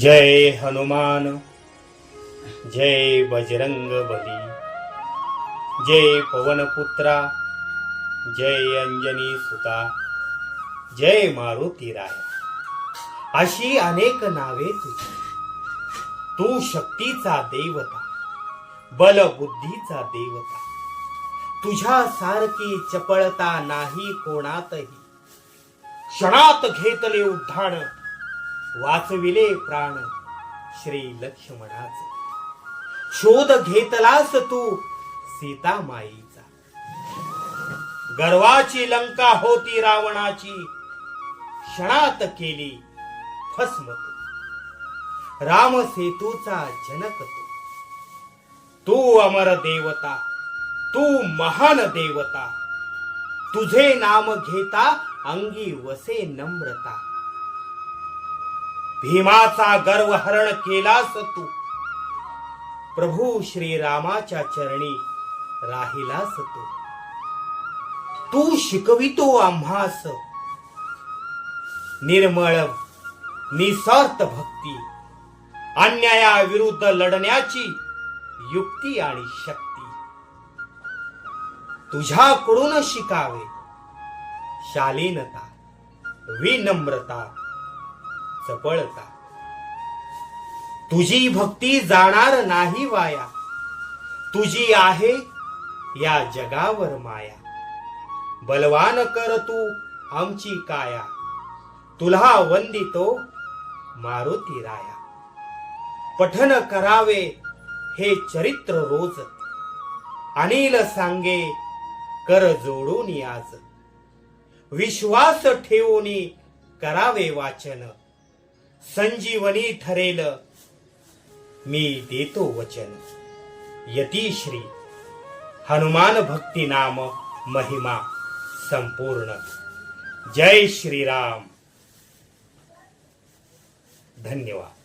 जय हनुमान जय बजरंग बली जय पवनपुत्रा जय अंजनी सुता जय मारुती राय. अशी अनेक नावे तुझी. तू शक्तीचा देवता बलबुद्धीचा देवता. तुझ्या सारखी चपळता नाही कोणातही. क्षणात घेतले उद्धान वाचविले प्राण श्री लक्ष्मणाच. शोध घेतलास तू सीता माईचा गर्वाची लंका होती रावणाची क्षणात केली फसमत राम सेतूचा जनक तू. तू अमर देवता तू महान देवता तुझे नाम घेता अंगी वसे नम्रता. भीमाचा गर्व हरण केलास तू? प्रभू श्रीरामाच्या चरणी राहिलास तू? तू शिकवितो आम्हास. निर्मळ निस्वार्थ भक्ती अन्यायाविरुद्ध लढण्याची युक्ती आणि शक्ती. तुझ्याकडून शिकावे शालीनता विनम्रता चपळता तुझी भक्ती जाणार नाही वाया. तुझी आहे या जगावर माया. बलवान कर तू आमची काया. तुला वंदितो मारुती राया. पठन करावे हे चरित्र रोज. अनिल सांगे कर जोडून आज विश्वास ठेवून करावे वाचन. संजीवनी ठरेल. मी देतो वचन. यतीश्री हनुमान भक्ती नाम महिमा संपूर्ण. जय श्रीराम. धन्यवाद.